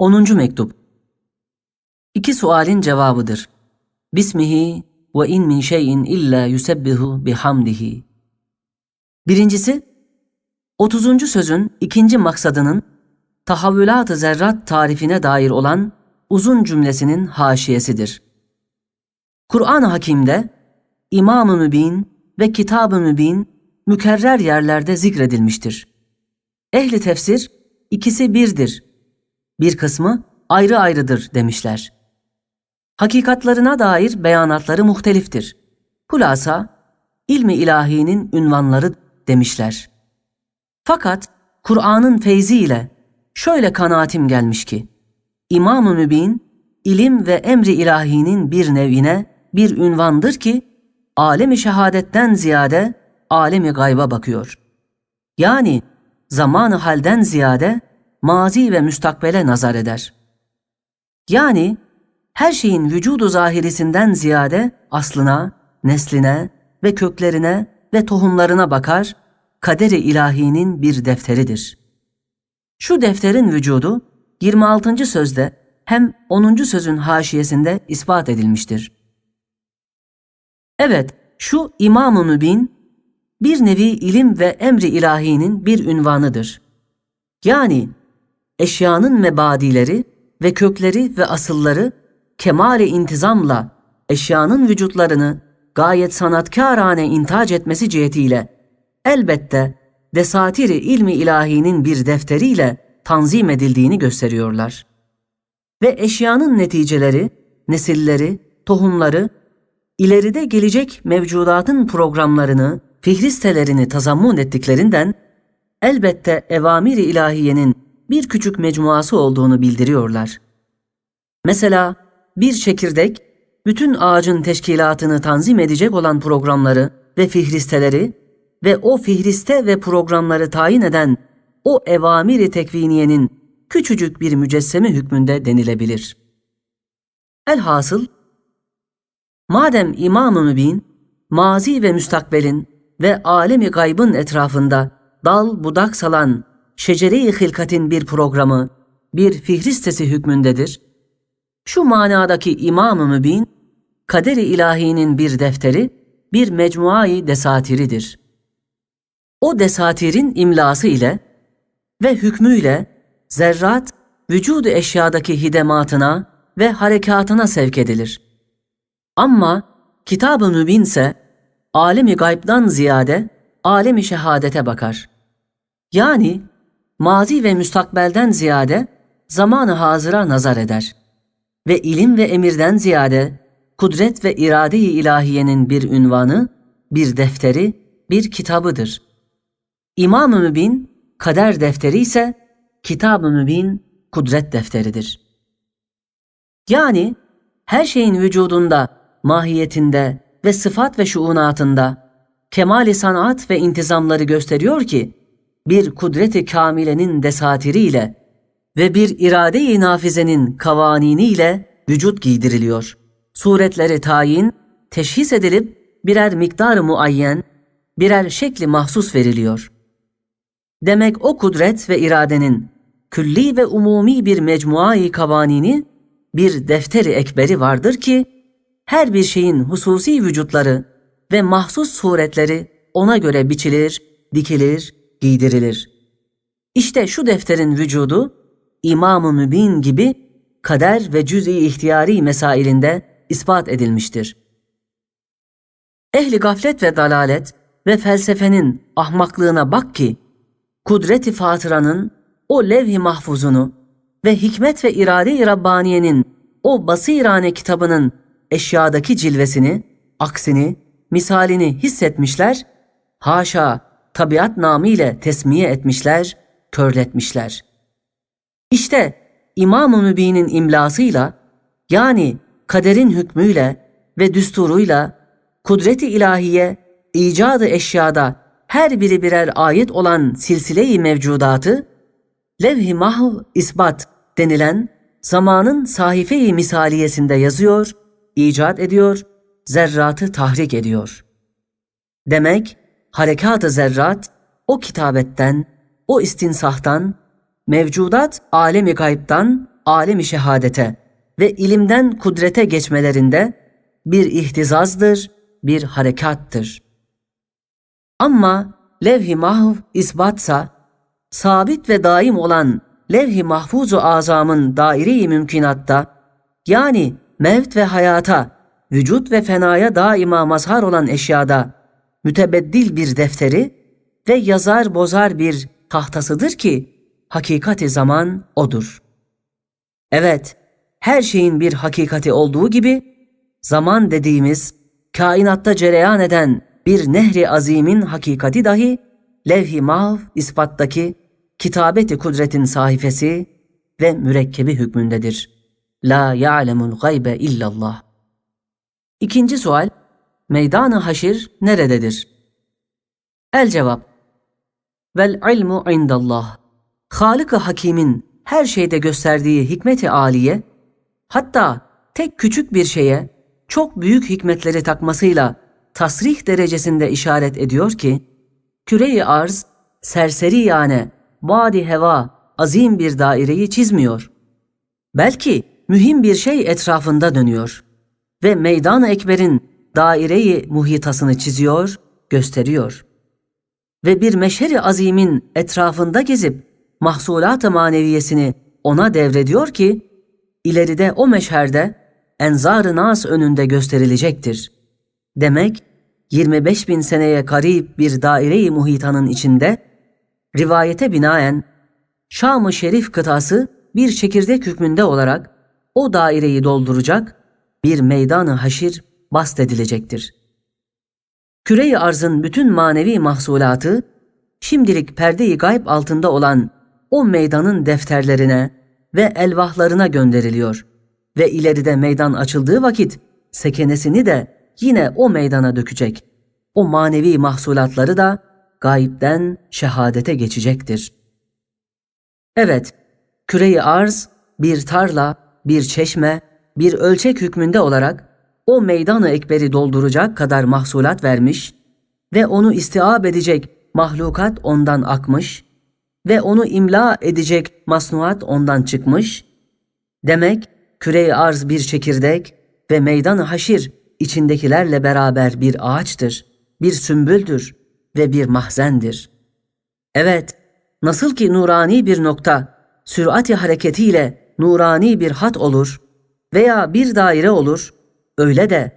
10. mektup. İki sualin cevabıdır. Bismihi ve in min şeyin illa yusebbihu bihamdihi. Birincisi, 30. sözün ikinci maksadının tahavvülat-ı zerrat tarifine dair olan uzun cümlesinin haşiyesidir. Kur'an-ı Hakim'de İmam-ı Mübin ve Kitab-ı Mübin mükerrer yerlerde zikredilmiştir. Ehli tefsir ikisi birdir. Bir kısmı ayrı ayrıdır demişler. Hakikatlarına dair beyanatları muhteliftir. Hulasa ilmi ilahinin ünvanları demişler. Fakat Kur'an'ın feyziyle şöyle kanaatim gelmiş ki İmam-ı Mübin ilim ve emri ilahinin bir nevine bir ünvandır ki alemi şehadetten ziyade alemi gayba bakıyor. Yani zamanı halden ziyade mazi ve müstakbele nazar eder. Yani her şeyin vücudu zahirisinden ziyade aslına, nesline ve köklerine ve tohumlarına bakar, kaderi ilahinin bir defteridir. Şu defterin vücudu 26. sözde hem 10. sözün haşiyesinde ispat edilmiştir. Evet, şu İmam-ı Mübin bir nevi ilim ve emri ilahinin bir ünvanıdır. Yani eşyanın mebadileri ve kökleri ve asılları kemale intizamla eşyanın vücutlarını gayet sanatkârane intac etmesi cihetiyle elbette desatiri ilmi ilahinin bir defteriyle tanzim edildiğini gösteriyorlar. Ve eşyanın neticeleri, nesilleri, tohumları, ileride gelecek mevcudatın programlarını, fihristelerini tazammun ettiklerinden elbette evamiri ilahiyenin bir küçük mecmuası olduğunu bildiriyorlar. Mesela bir çekirdek bütün ağacın teşkilatını tanzim edecek olan programları ve fihristeleri ve o fihriste ve programları tayin eden o evamiri tekviniyenin küçücük bir mücesseme hükmünde denilebilir. Elhasıl, madem İmam-ı Mübin, mazi ve müstakbelin ve alemi gaybın etrafında dal budak salan şecere-i hilkatin bir programı, bir fihristesi hükmündedir, şu manadaki İmam-ı Mübin, kaderi ilahinin bir defteri, bir mecmuayı desatiridir. O desatirin imlası ile ve hükmüyle zerrat, vücudu eşyadaki hidematına ve harekatına sevk edilir. Ama Kitab-ı Mübin ise alemi gaybdan ziyade alemi şehadete bakar. Yani mazi ve müstakbelden ziyade zamanı hazıra nazar eder ve ilim ve emirden ziyade kudret ve irade-i ilahiyenin bir ünvanı, bir defteri, bir kitabıdır. İmam-ı Mübin kader defteri ise Kitab-ı Mübin kudret defteridir. Yani her şeyin vücudunda, mahiyetinde ve sıfat ve şuunatında kemali sanat ve intizamları gösteriyor ki bir kudreti kamilenin desatiriyle ve bir irade-i nafizenin kavaniniyle vücut giydiriliyor. Suretleri tayin, teşhis edilip birer miktar muayyen, birer şekli mahsus veriliyor. Demek o kudret ve iradenin külli ve umumi bir mecmuayı kavanini, bir defteri ekberi vardır ki, her bir şeyin hususi vücutları ve mahsus suretleri ona göre biçilir, dikilir, giydirilir. İşte şu defterin vücudu, İmam-ı Mübin gibi kader ve cüz-i ihtiyari mesailinde ispat edilmiştir. Ehli gaflet ve dalalet ve felsefenin ahmaklığına bak ki, kudret-i fatıranın o levh-i mahfuzunu ve hikmet ve irade-i Rabbaniye'nin o basirane kitabının eşyadaki cilvesini, aksini, misalini hissetmişler, haşa tabiat namıyla tesmiye etmişler, körletmişler. İşte İmam-ı Mübin'in imlasıyla, yani kaderin hükmüyle ve düsturuyla, kudreti ilahiye, icadı eşyada her biri birer ayet olan silsile-i mevcudatı, levh-i mahv isbat denilen zamanın sahife-i misaliyesinde yazıyor, icat ediyor, zerratı tahrik ediyor. Demek harekat-ı zerrat o kitabetten, o istinsahtan, mevcudat alemi gaybdan alemi şehadete ve ilimden kudrete geçmelerinde bir ihtizazdır, bir harekattır. Ama levh-i mahv isbatsa, sabit ve daim olan levh-i mahfuzu azamın daire-i mümkinatta, yani mevt ve hayata, vücut ve fenaya daima mazhar olan eşyada, mütebeddil bir defteri ve yazar bozar bir tahtasıdır ki, hakikati zaman odur. Evet, her şeyin bir hakikati olduğu gibi, zaman dediğimiz, kainatta cereyan eden bir nehri azimin hakikati dahi, levh-i mav ispattaki kitabeti kudretin sahifesi ve mürekkebi hükmündedir. La ya'lemul gaybe illallah. İkinci sual, meydan-ı haşir nerededir? El cevap, vel ilmu indallah. Halık-ı Hakim'in her şeyde gösterdiği hikmeti aliye, hatta tek küçük bir şeye çok büyük hikmetleri takmasıyla tasrih derecesinde işaret ediyor ki, küre-i arz, serseri yani vadi heva, azim bir daireyi çizmiyor. Belki mühim bir şey etrafında dönüyor ve meydan-ı ekberin daireyi muhitasını çiziyor, gösteriyor. Ve bir meşheri azimin etrafında gezip mahsulat-ı maneviyesini ona devrediyor ki, ileride o meşherde enzar-ı nas önünde gösterilecektir. Demek 25 bin seneye karib bir daire-i muhitanın içinde rivayete binaen Şam-ı Şerif kıtası bir çekirdek hükmünde olarak o daireyi dolduracak bir meydanı haşir bastedilecektir. Küre-i arzın bütün manevi mahsulatı şimdilik perde-i gayb altında olan o meydanın defterlerine ve elvahlarına gönderiliyor ve ileride meydan açıldığı vakit sekenesini de yine o meydana dökecek. O manevi mahsulatları da gayipten şehadete geçecektir. Evet, küreyi arz bir tarla, bir çeşme, bir ölçek hükmünde olarak o meydanı ekberi dolduracak kadar mahsulat vermiş ve onu istiab edecek mahlukat ondan akmış ve onu imla edecek masnuat ondan çıkmış. Demek küre arz bir çekirdek ve meydan haşir içindekilerle beraber bir ağaçtır, bir sümbüldür ve bir mahzendir. Evet, nasıl ki nurani bir nokta sürati hareketiyle nurani bir hat olur veya bir daire olur, öyle de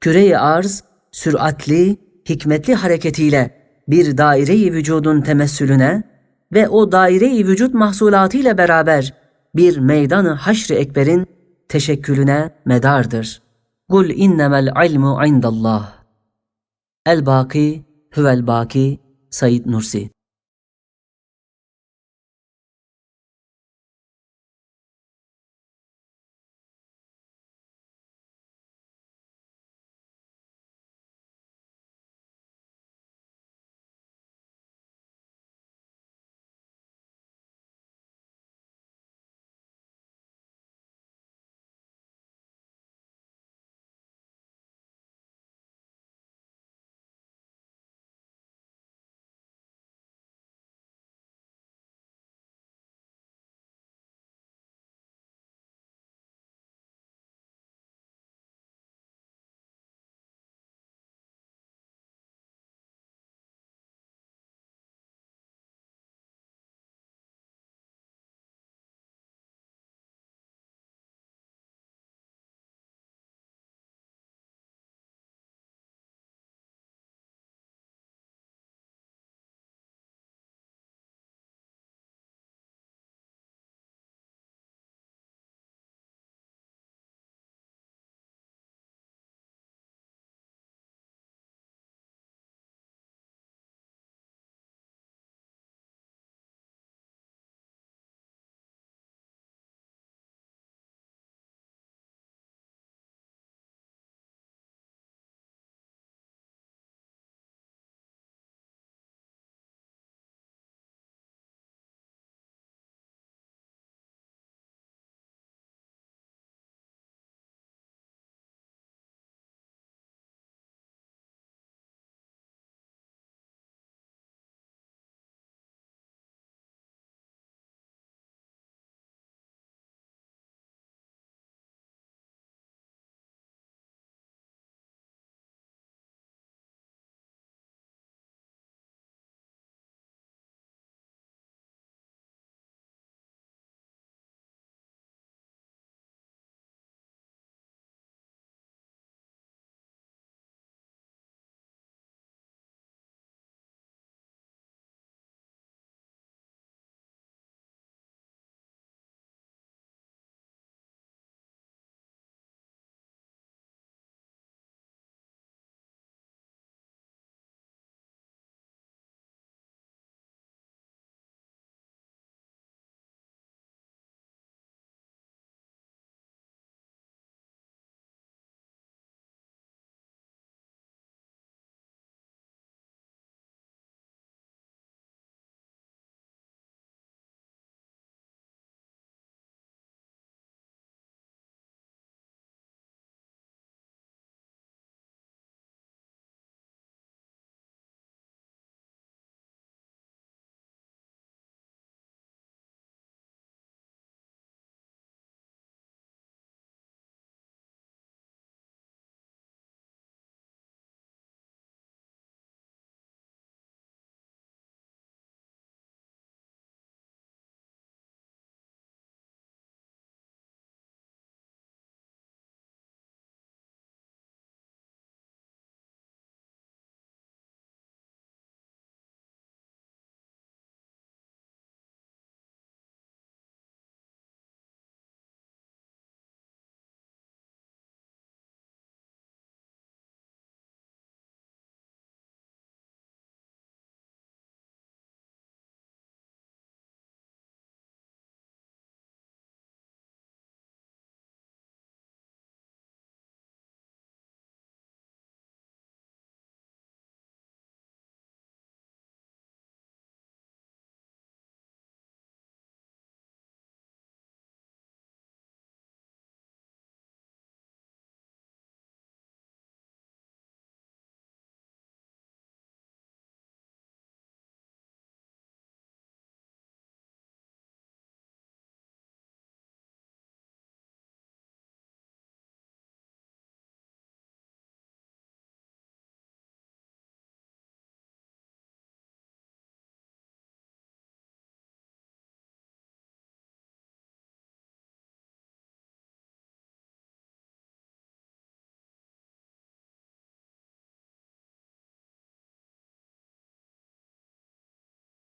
küre arz süratli, hikmetli hareketiyle bir daire-i vücudun temessülüne ve o daire-i vücut mahsulatıyla beraber bir meydanı haşr-ı ekberin teşekkülüne medardır. Kul innemel ilmu indallah. El baki huvel baki Said Nursi